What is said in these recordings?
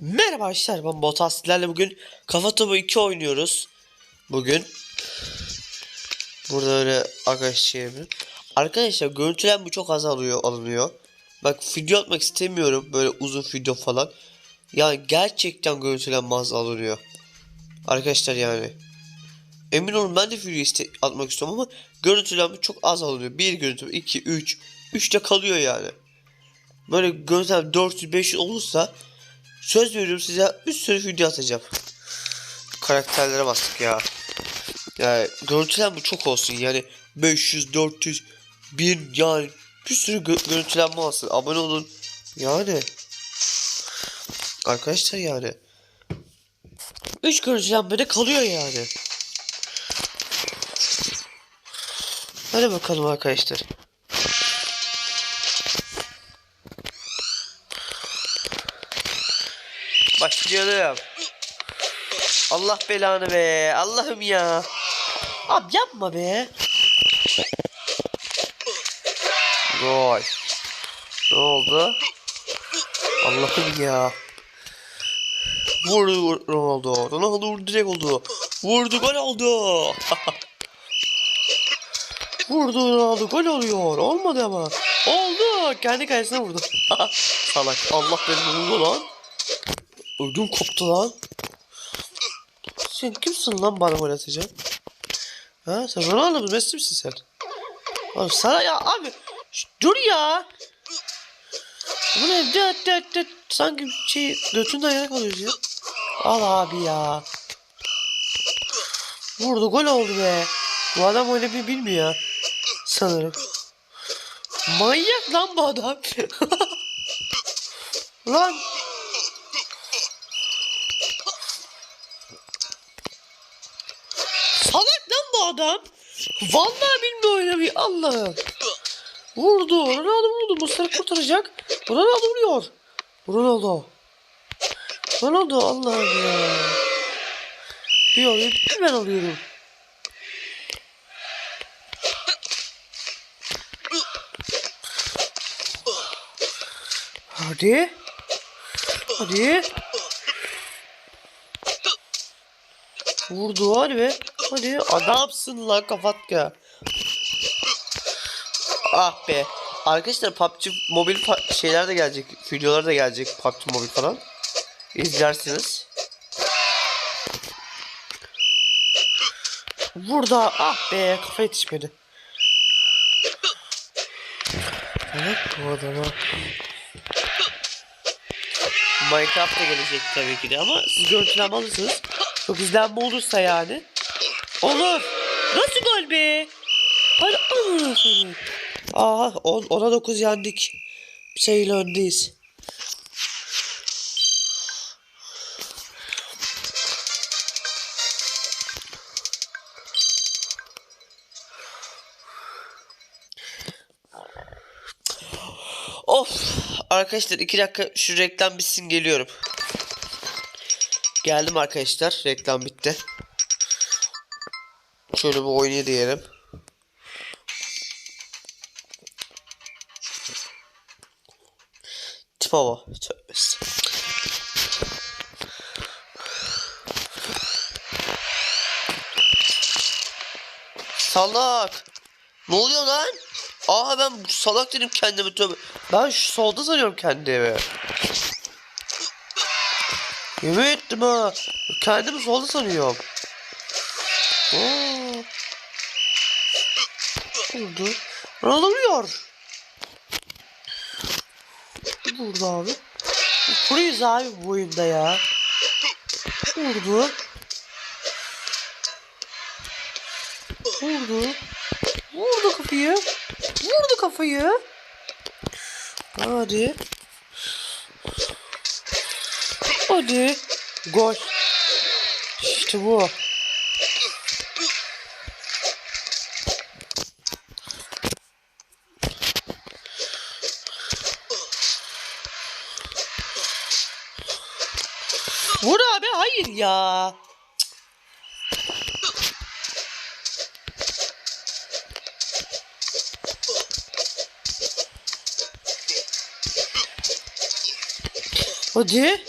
Merhaba arkadaşlar ben Botas sizlerle bugün Kafa Topu 2 oynuyoruz. Bugün Burada öyle arkadaşlarım. Arkadaşlar görüntülenme çok az alıyor, alınıyor. Bak video atmak istemiyorum böyle uzun video falan. Yani gerçekten görüntülenme az alınıyor. Arkadaşlar yani. Emin olun ben de video iste atmak istiyorum ama görüntülenme çok az alınıyor. Bir görüntü, 2, 3, 3 de kalıyor yani. Böyle görüntülenme 400-500 olursa Söz veriyorum size bir sürü video atacağım. Karakterlere bastık ya. Yani görüntülenme çok olsun yani 500, 400, 1000 yani bir sürü gö- görüntülenme olsun. Abone olun. Yani. Arkadaşlar yani. 3 görüntülenmede kalıyor yani. Hadi bakalım arkadaşlar. Başlayalım. Allah belanı be. Allah'ım ya. Abi yapma be. Gol. Ne oldu? Allah'ım ya. Vurdu Ronaldo. Ronaldo vurdu direkt oldu. Vurdu gol oldu. vurdu Ronaldo gol oluyor. Olmadı ama. Oldu. Kendi kalesine vurdu. Salak. Allah beni vurdu lan. Ödüm koptu lan. Sen kimsin lan bana gol atacak? Ha sen Ronaldo mu Messi misin sen? Abi sana ya abi dur ya. Bu ne? Dıt dıt dıt. Sanki şey götünden yana kalıyoruz ya. Al abi ya. Vurdu gol oldu be. Bu adam oynamayı bilmiyor sanırım. Manyak lan bu adam. lan adam. Vallahi bilmiyor oynamayı Allah'ım. Vurdu. Ronaldo vurdu. Muslera kurtaracak. Ronaldo vuruyor. Ronaldo. Ronaldo Allah'ım ya. Bir oluyor bir ben alıyorum. Hadi. Hadi. Vurdu hadi be. Hadi adamsın lan kafatka. Ah be. Arkadaşlar PUBG mobil şeyler de gelecek. Videolar da gelecek PUBG mobil falan. İzlersiniz. Burada ah be kafa yetişmedi. Evet bu adama. Minecraft da gelecek tabii ki de ama siz görüntülenme alırsınız. Çok izlenme olursa yani. Olur. Nasıl gol be? Hadi seni. Aa 10 10'a 9 yendik. Bir şeyle öndeyiz. Of arkadaşlar iki dakika şu reklam bitsin geliyorum. Geldim arkadaşlar reklam bitti. Şöyle bir oynaya diyelim. Tipe bak. Salak. Ne oluyor lan? Aa ben salak dedim kendime tövbe. Ben şu solda sanıyorum kendimi. Yemin ettim ha. Kendimi solda sanıyorum. Oo. Vurdu. Ronaldo vuruyor. Vurdu abi. Kuruyuz abi bu oyunda ya. Vurdu. Vurdu. Vurdu kafayı. Vurdu kafayı. Hadi. Hadi. Gol. İşte bu. Vur abi hayır ya. Hadi.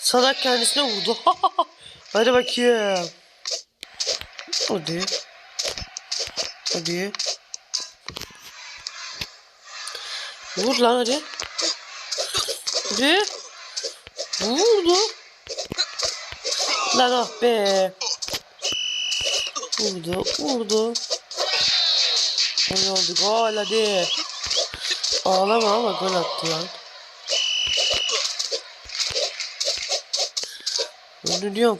Salak kendisine vurdu. Hadi bakayım. Hadi. Hadi. Vur lan hadi. Hadi. Vurdu. Lan ah be. Vurdu, vurdu. Gol oldu, gol hadi. Ağlama ama gol attı lan. Ben diyorum.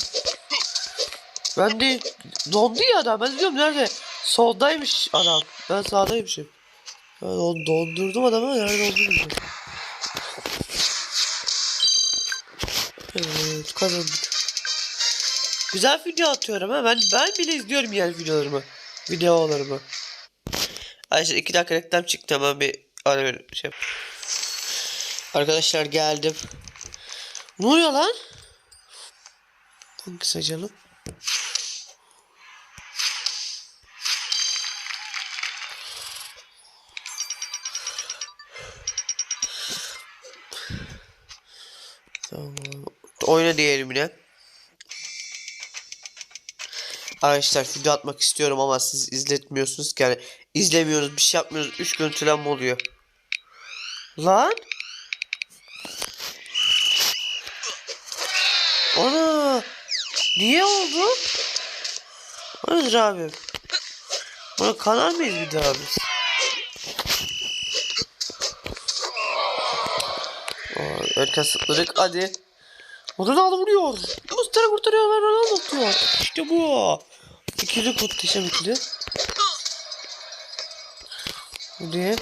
Ben de dondu ya adam. Ben diyorum nerede? Soldaymış adam. Ben sağdaymışım. Ben don- dondurdum adamı. Nerede bilmiyorum. Evet kazandık. Güzel video atıyorum ha. Ben ben bile izliyorum yani videolarımı. Videolarımı. Arkadaşlar iki dakika reklam çıktı hemen bir ara ver şey. Arkadaşlar geldim. Ne oluyor lan? Bunu kısacalım. Tamam. Oyna diyelim yine. Arkadaşlar video atmak istiyorum ama siz izletmiyorsunuz ki yani izlemiyoruz bir şey yapmıyoruz 3 görüntülenme oluyor. Lan Ana Niye oldu? Hayırdır abi? Buna kanar mıyız bir daha biz? Erken sıkladık hadi. Ronaldo vuruyor. Mustara kurtarıyor ve Ronaldo atıyor. İşte bu. İkili muhteşem ikili. Hadi.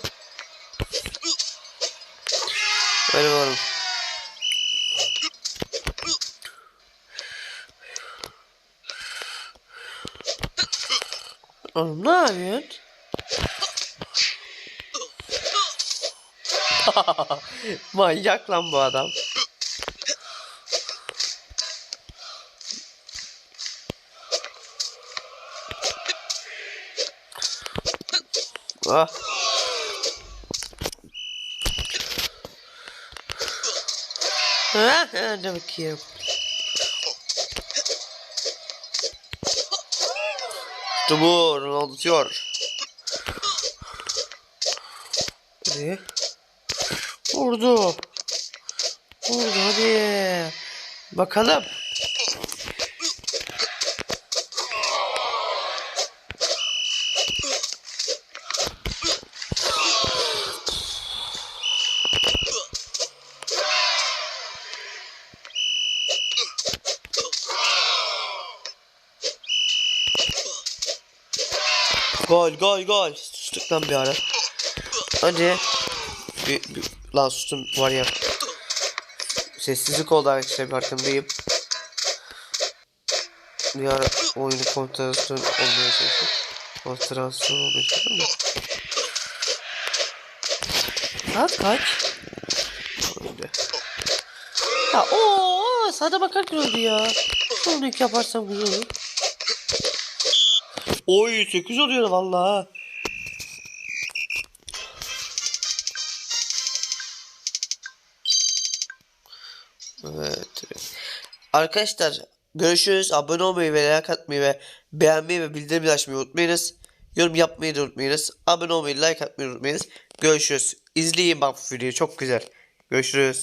Hadi bakalım. Oğlum ne yapıyorsun? Manyak lan bu adam. Ha, hadi bakayım. İşte bu Ronaldo atıyor. Hadi. Vurdu. Vurdu hadi. Bakalım. Gol gol gol. Sustuk lan bir ara. Hadi. Bir, bir, lan sustum var ya. Sessizlik oldu arkadaşlar farkındayım. Bir ara oyunu konsantrasyon olmaya çalışıyorum. Konsantrasyon olmaya da. Saat kaç? Öyle. Ya ooo saate bakarken öldü ya. İlk yaparsam güzel olur. Oy 8 oluyor vallahi. Evet. Arkadaşlar görüşürüz. Abone olmayı ve like atmayı ve beğenmeyi ve bildirimleri açmayı unutmayınız. Yorum yapmayı da unutmayınız. Abone olmayı, like atmayı unutmayınız. Görüşürüz. İzleyin bak videoyu çok güzel. Görüşürüz.